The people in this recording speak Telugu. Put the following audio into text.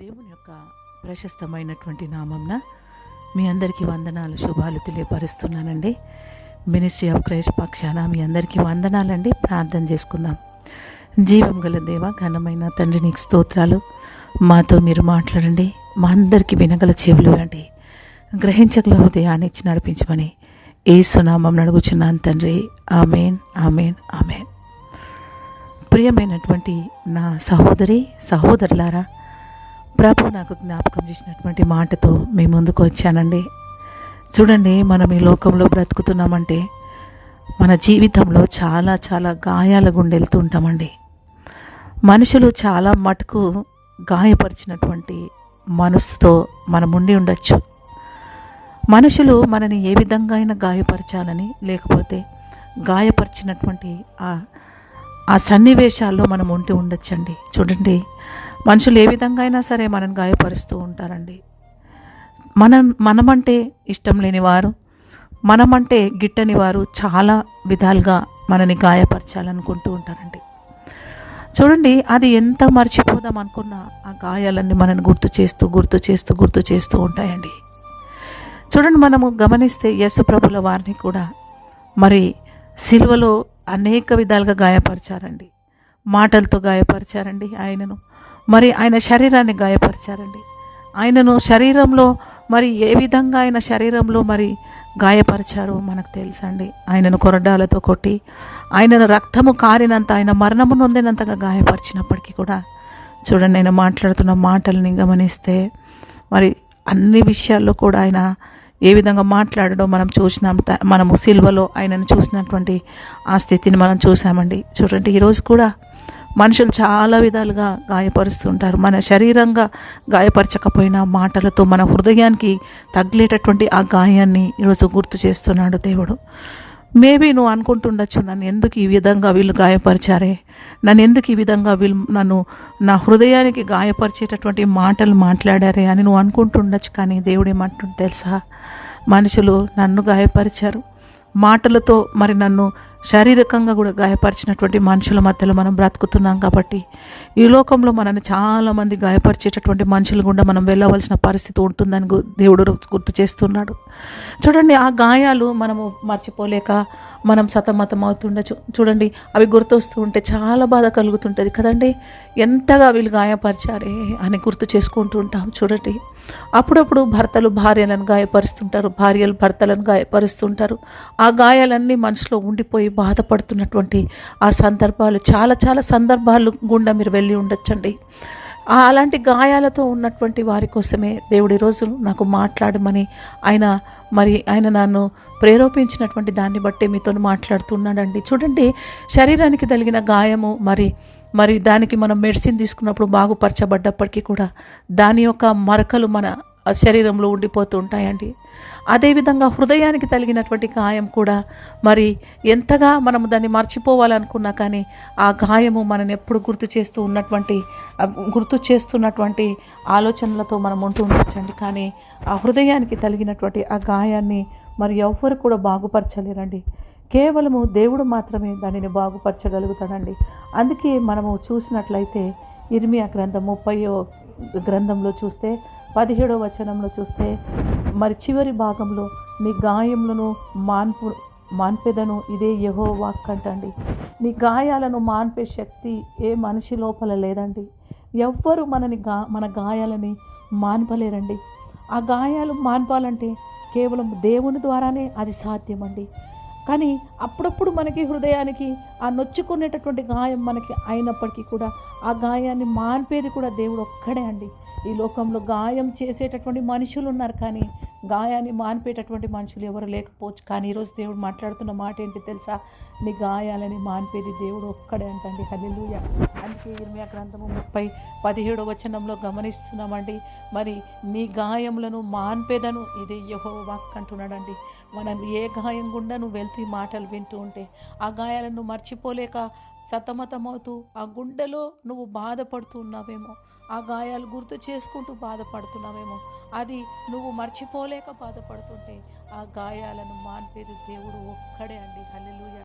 దేవుని యొక్క ప్రశస్తమైనటువంటి నామంన మీ అందరికీ వందనాలు శుభాలు తెలియపరుస్తున్నానండి. మినిస్ట్రీ ఆఫ్ క్రైస్ట్ పక్షాన మీ అందరికీ వందనాలండి. ప్రార్థన చేసుకుందాం. జీవం గల దేవ ఘనమైన తండ్రి నీకు స్తోత్రాలు. మాతో మీరు మాట్లాడండి. మా అందరికీ వినగల చెవులు అండి. గ్రహించగల హృదయాన్ని ఇచ్చి నడిపించమని ఏ సునామం నడుగుచున్నాను తండ్రి. Amen amen amen. ప్రియమైనటువంటి నా సహోదరి సహోదరులారా ప్రభు నాకు జ్ఞాపకం చేసినటువంటి మాటతో మీ ముందుకు వచ్చానండి. చూడండి మనం ఈ లోకంలో బ్రతుకుతున్నామంటే మన జీవితంలో చాలా చాలా గాయాల గుండె వెళ్తూ ఉంటామండి. మనుషులు చాలా మటుకు గాయపరిచినటువంటి మనసుతో మనం ఉండి ఉండొచ్చు. మనుషులు మనని ఏ విధంగా అయినా గాయపరచాలని లేకపోతే గాయపరిచినటువంటి ఆ ఆ సన్నివేశాల్లో మనం ఉంటూ ఉండొచ్చండి. చూడండి మనుషులు ఏ విధంగా అయినా సరే మనం గాయపరుస్తూ ఉంటారండి. మనం మనమంటే ఇష్టం లేని వారు మనమంటే గిట్టని వారు చాలా విధాలుగా మనని గాయపరచాలనుకుంటూ ఉంటారండి. చూడండి అది ఎంత మర్చిపోదాం అనుకున్నా ఆ గాయాలన్నీ మనని గుర్తు చేస్తూ గుర్తు చేస్తూ గుర్తు చేస్తూ ఉంటాయండి. చూడండి మనము గమనిస్తే యేసు ప్రభుల వారిని కూడా మరి సిలువలో అనేక విధాలుగా గాయపరిచారండి. మాటలతో గాయపరిచారండి ఆయనను. మరి ఆయన శరీరాన్ని గాయపరిచారండి. ఆయనను శరీరంలో మరి ఏ విధంగా ఆయన శరీరంలో మరి గాయపరిచారో మనకు తెలుసండి. ఆయనను కొరడాలతో కొట్టి ఆయనను రక్తము కారినంత ఆయన మరణము నొందినంతగా గాయపరిచినప్పటికీ కూడా చూడండి ఆయన మాట్లాడుతున్న మాటల్ని గమనిస్తే మరి అన్ని విషయాల్లో కూడా ఆయన ఏ విధంగా మాట్లాడడం మనం చూసినాం మనము సిల్వలో ఆయనను చూసినటువంటి ఆ స్థితిని మనం చూసామండి చూడండి ఈరోజు కూడా మనుషులు చాలా విధాలుగా గాయపరుస్తుంటారు మన శరీరంగా గాయపరచకపోయినా మాటలతో మన హృదయానికి తగిలేటటువంటి ఆ గాయాన్ని ఈరోజు గుర్తు చేస్తున్నాడు దేవుడు. మేబీ నువ్వు అనుకుంటుండొచ్చు నన్ను ఎందుకు ఈ విధంగా వీళ్ళు గాయపరిచారే? నన్ను ఎందుకు ఈ విధంగా వీళ్ళు నన్ను నా హృదయానికి గాయపరిచేటటువంటి మాటలు మాట్లాడారే అని నువ్వు అనుకుంటుండొచ్చు కానీ దేవుడు ఏమంటుంటే తెలుసా? మనుషులు నన్ను గాయపరిచారు. మాటలతో మరి నన్ను శారీరకంగా కూడా గాయపరిచినటువంటి మనుషుల మధ్యలో మనం బ్రతుకుతున్నాం కాబట్టి ఈ లోకంలో మనల్ని చాలామంది గాయపరిచేటటువంటి మనుషులు గుండా మనం వెళ్ళవలసిన పరిస్థితి ఉంటుందని దేవుడు గుర్తు చేస్తున్నాడు. చూడండి ఆ గాయాలు మనము మర్చిపోలేక మనం సతమతం అవుతుండొచ్చు. చూడండి అవి గుర్తొస్తూ ఉంటే చాలా బాధ కలుగుతుంటుంది కదండి. ఎంతగా వీళ్ళు గాయపరిచారే అని గుర్తు చేసుకుంటూ ఉంటాం. చూడండి అప్పుడప్పుడు భర్తలు భార్యలను గాయపరుస్తుంటారు భార్యలు భర్తలను గాయపరుస్తుంటారు. ఆ గాయాలన్నీ మనసులో ఉండిపోయి బాధపడుతున్నటువంటి ఆ సందర్భాలు చాలా చాలా సందర్భాలు గుండా మీరు వెళ్ళి ఉండొచ్చండి. అలాంటి గాయాలతో ఉన్నటువంటి వారి కోసమే దేవుడి రోజు నాకు మాట్లాడమని ఆయన మరి ఆయన నన్ను ప్రేరేపించినటువంటి దాన్ని బట్టి మీతో మాట్లాడుతున్నాడండి. చూడండి శరీరానికి తగిలిన గాయము మరి మరి దానికి మనం మెడిసిన్ తీసుకున్నప్పుడు బాగుపరచబడ్డప్పటికీ కూడా దాని యొక్క మరకలు మన శరీరంలో ఉండిపోతూ ఉంటాయండి అదేవిధంగా హృదయానికి తగిలినటువంటి గాయం కూడా మరి ఎంతగా మనం దాన్ని మర్చిపోవాలనుకున్నా కానీ ఆ గాయము మనని ఎప్పుడు గుర్తు చేస్తూ ఉన్నటువంటి గుర్తు చేస్తున్నటువంటి ఆలోచనలతో మనం ఉంటూ ఉండొచ్చండి. కానీ ఆ హృదయానికి తగిలినటువంటి ఆ గాయాన్ని మరి ఎవ్వరు కూడా బాగుపరచలేరండి. కేవలము దేవుడు మాత్రమే దానిని బాగుపరచగలుగుతాడండి. అందుకే మనము చూసినట్లయితే ఇర్మియా గ్రంథం ముప్పయో గ్రంథంలో చూస్తే పదిహేడో వచనంలో చూస్తే మరి చివరి భాగంలో నీ గాయములను మాన్పు మాన్పెదను ఇదే యహో వాక్ అంటండి నీ గాయాలను మాన్పే శక్తి ఏ మనిషి లోపల లేదండి. ఎవ్వరు మనని గా మన గాయాలని మాన్పలేరండి. ఆ గాయాలు మాన్పాలంటే కేవలం దేవుని ద్వారానే అది సాధ్యమండి. కానీ అప్పుడప్పుడు మనకి హృదయానికి ఆ నొచ్చుకునేటటువంటి గాయం మనకి అయినప్పటికీ కూడా ఆ గాయాన్ని మాన్పేది కూడా దేవుడు ఒక్కడే అండి. ఈ లోకంలో గాయం చేసేటటువంటి మనుషులు ఉన్నారు కానీ గాయాన్ని మాన్పేటటువంటి మనుషులు ఎవరు లేకపోవచ్చు. కానీ ఈరోజు దేవుడు మాట్లాడుతున్న మాట ఏంటి తెలుసా? నీ గాయాలని మాన్పేది దేవుడు ఒక్కడే అంటండి. హలిలుయ అందుకే ఇర్మియా గ్రంథము ముప్పై పదిహేడో వచనంలో గమనిస్తున్నామండి. మరి నీ గాయములను మాన్పేదను ఇది యహో వాక్ అంటున్నాడండి. మనం ఏ గాయం గుండా నువ్వు వెళ్తూ మాటలు వింటూ ఉంటే ఆ గాయాలను మర్చిపోలేక సతమతమవుతూ ఆ గుండెలో నువ్వు బాధపడుతూ ఉన్నావేమో. ఆ గాయాలు గుర్తు చేసుకుంటూ బాధపడుతున్నావేమో. అది నువ్వు మర్చిపోలేక బాధపడుతుంటే ఆ గాయాలను మాన్పేది దేవుడు ఒక్కడే అండి. హల్లెలూయా.